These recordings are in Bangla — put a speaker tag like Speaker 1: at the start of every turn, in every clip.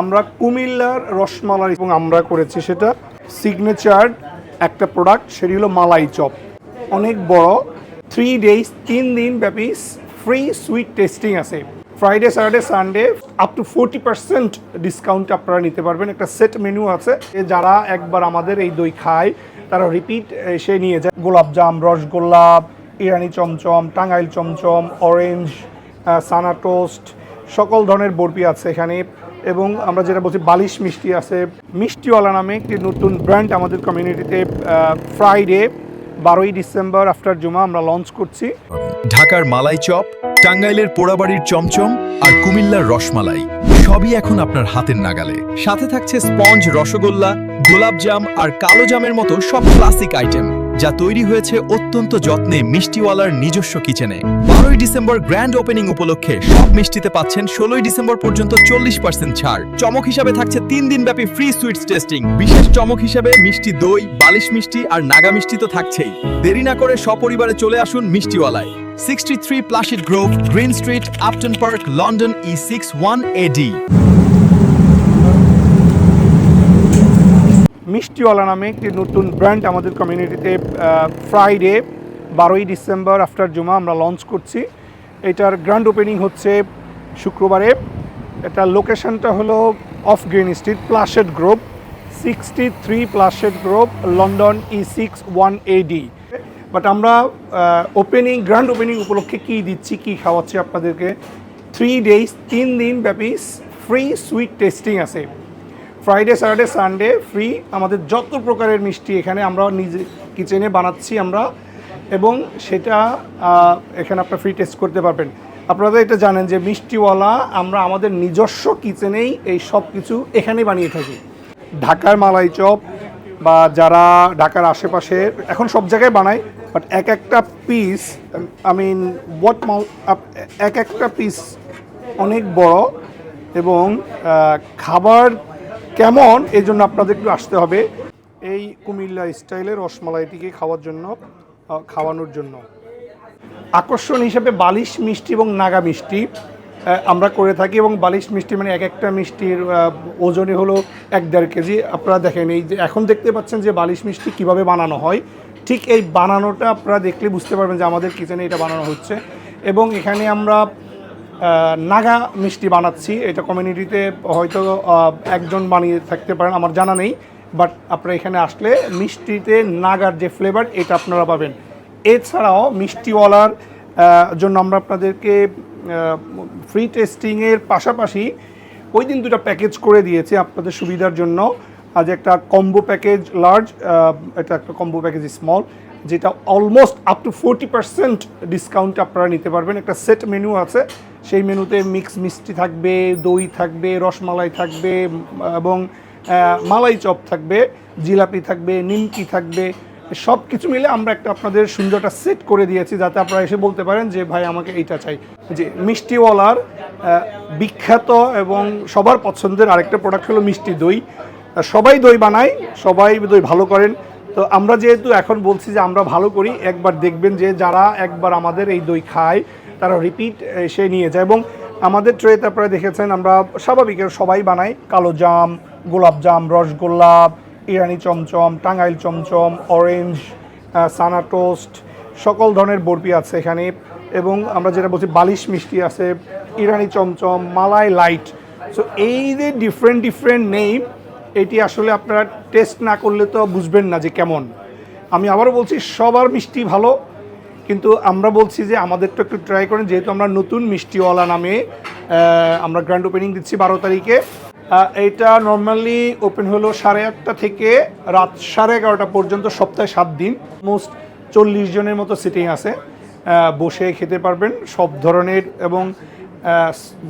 Speaker 1: আমরা কুমিল্লার রসমালাই এবং আমরা করেছি সেটা সিগনেচার একটা প্রোডাক্ট সেটি হলো মালাই চপ। অনেক বড় থ্রি ডেজ তিন দিন ব্যাপী ফ্রি সুইট টেস্টিং আছে। Friday Saturday Sunday up to forty percent discount আপনারা নিতে পারবেন। একটা সেট মেনু আছে যারা একবার আমাদের এই দই খায়, তারা রিপিট এসে নিয়ে যায়। গোলাপজাম, রসগোল্লা, ইরানি চমচম, টাঙ্গাইল চমচম অরেঞ্জ সানা টোস্ট সকল ধরনের বরফি আছে এখানে। এবং আমরা যেটা বলছি, বালিশ মিষ্টি আছে। মিষ্টিওয়ালা নামে একটি নতুন ব্র্যান্ড আমাদের কমিউনিটিতে ফ্রাইডে বারোই ডিসেম্বর আফটার জুমা আমরা লঞ্চ করছি।
Speaker 2: ঢাকার মালাই চপ, টাঙ্গাইলের পোড়াবাড়ির চমচম আর কুমিল্লার রসমালাই, সবই এখন আপনার হাতের নাগালে। সাথে থাকছে স্পঞ্জ, রসগোল্লা গোলাপজাম আর কালো জামের মতো সব ক্লাসিক আইটেম যা তৈরি হয়েছে অত্যন্ত যত্নে মিষ্টিওয়ালার নিজস্ব কিচেনে। বারোই ডিসেম্বর গ্র্যান্ড ওপেনিং উপলক্ষে সব মিষ্টিতে পাচ্ছেন ষোলোই ডিসেম্বর পর্যন্ত চল্লিশ পার্সেন্ট ছাড়। চমক হিসাবে থাকছে তিন দিন ব্যাপী ফ্রি সুইটস টেস্টিং বিশেষ চমক হিসাবে মিষ্টি দই বালিশ মিষ্টি আর নাগা মিষ্টি তো থাকছেই। দেরি না করে সপরিবারে চলে আসুন মিষ্টিওয়ালায়। Sixty three Plashet Grove 63 Plashit Grove, Green Street, Upton Park, London E61
Speaker 1: Mishtiwala নামে একটি নতুন ব্র্যান্ড আমাদের কমিউনিটিতে ফ্রাইডে বারোই ডিসেম্বর আফটার জুমা আমরা লঞ্চ করছি। এটার গ্র্যান্ড ওপেনিং হচ্ছে শুক্রবারে। এটা লোকেশনটা হলো off Green Street Plashet Grove sixty three Plashet Grove London E six one ED but আমরা ওপেনিং গ্র্যান্ড ওপেনিং উপলক্ষে কী দিচ্ছি, কী খাওয়াচ্ছি আপনাদেরকে? থ্রি ডেজ তিন দিন ব্যাপী ফ্রি সুইট টেস্টিং আছে। ফ্রাইডে স্যাটারডে সানডে ফ্রি আমাদের যত প্রকারের মিষ্টি এখানে আমরা নিজে কিচেনে বানাচ্ছি আমরা। এবং সেটা এখানে আপনার ফ্রি টেস্ট করতে পারবেন। আপনারা এটা জানেন যে মিষ্টিওয়ালা আমরা আমাদের নিজস্ব কিচেনেই এই সব কিছু এখানেই বানিয়ে থাকি। ঢাকার মালাই চপ বা যারা ঢাকার আশেপাশে, এখন সব জায়গায় বানায় বাট এক একটা পিস আই মিন হোয়াট এক একটা পিস অনেক বড় এবং খাবার কেমন? এই জন্য আপনাদের একটু আসতে হবে। এই কুমিল্লা স্টাইলের রসমালাইটিকে খাওয়ার জন্য খাওয়ানোর জন্য। আকর্ষণ হিসেবে বালিশ মিষ্টি এবং নাগা মিষ্টি আমরা করে থাকি এবং বালিশ মিষ্টি মানে এক একটা মিষ্টির ওজনে হলো এক দেড় কেজি। আপনারা দেখেন এই যে এখন দেখতে পাচ্ছেন যে বালিশ মিষ্টি কীভাবে বানানো হয়। ঠিক এই বানানোটা আপনারা দেখলে বুঝতে পারবেন যে আমাদের কিচেনে এটা বানানো হচ্ছে। এবং এখানে আমরা নাগা মিষ্টি বানাচ্ছি। এটা কমিউনিটিতে হয়তো একজন বানিয়ে থাকতে পারেন, আমার জানা নেই। বাট আপনারা এখানে আসলে মিষ্টিতে নাগার যে ফ্লেভার এটা আপনারা পাবেন। এছাড়াও মিষ্টিওয়ালার জন্য আমরা আপনাদেরকে ফ্রি টেস্টিংয়ের পাশাপাশি ওই দিন দুটো প্যাকেজ করে দিয়েছি আপনাদের সুবিধার জন্য। আজ একটা কম্বো প্যাকেজ লার্জ এটা একটা কম্বো প্যাকেজ স্মল যেটা almost up to forty percent discount আপনারা নিতে পারবেন। একটা সেট মেনু আছে, সেই মেনুতে মিক্স মিষ্টি থাকবে, দই থাকবে, রসমালাই থাকবে এবং মালাই চপ থাকবে, জিলাপি থাকবে, নিমকি থাকবে সব কিছু মিলে আমরা একটা আপনাদের সুন্দরটা সেট করে দিয়েছি, যাতে আপনারা এসে বলতে পারেন যে, ভাই, আমাকে এইটা চাই। যে মিষ্টিওয়ালার বিখ্যাত এবং সবার পছন্দের আরেকটা প্রোডাক্ট হলো মিষ্টি দই। সবাই দই বানায়, সবাই দই ভালো করেন। তো আমরা যেহেতু এখন বলছি যে আমরা ভালো করি, একবার দেখবেন যে যারা একবার আমাদের এই দই খায়, তারা রিপিট এসে নিয়ে যায়। এবং আমাদের ট্রেতে আপনারা দেখেছেন, আমরা স্বাভাবিক, সবাই বানাই কালো জাম গোলাপজাম রসগোল্লা, ইরানি চমচম, টাঙ্গাইল চমচম অরেঞ্জ সানা টোস্ট সকল ধরনের বরফি আছে এখানে। এবং আমরা যেটা বলছি, বালিশ মিষ্টি আছে, ইরানি চমচম, মালাই লাইট সো এই যে ডিফারেন্ট ডিফারেন্ট নেই এটি আসলে আপনারা টেস্ট না করলে তো বুঝবেন না যে কেমন। আমি আবারও বলছি, সবার মিষ্টি ভালো, কিন্তু আমরা বলছি যে আমাদের তো একটু ট্রাই করেন, যেহেতু আমরা নতুন মিষ্টিওয়ালা নামে আমরা গ্র্যান্ড ওপেনিং দিচ্ছি বারো তারিখে। এটা নর্মালি ওপেন হলো সাড়ে আটটা থেকে রাত সাড়ে এগারোটা পর্যন্ত, সপ্তাহে সাত দিন। মোস্ট চল্লিশ জনের মতো সিটিং আছে। বসে খেতে পারবেন সব ধরনের এবং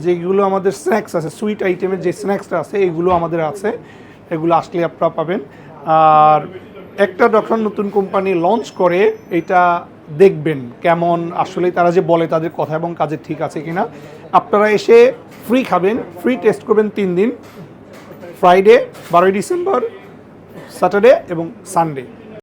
Speaker 1: যেগুলো আমাদের স্ন্যাক্স আছে সুইট আইটেমের যে স্ন্যাক্সটা আছে, এগুলো আমাদের আছে। এগুলো আসলে আপনারা পাবেন। আর একটা যখন নতুন কোম্পানি লঞ্চ করে, এটা দেখবেন কেমন আসলে তারা যে বলে তাদের কথা এবং কাজে ঠিক আছে কিনা। আপনারা এসে ফ্রি খাবেন ফ্রি টেস্ট করবেন তিন দিন। ফ্রাইডে বারোই ডিসেম্বর স্যাটারডে এবং সানডে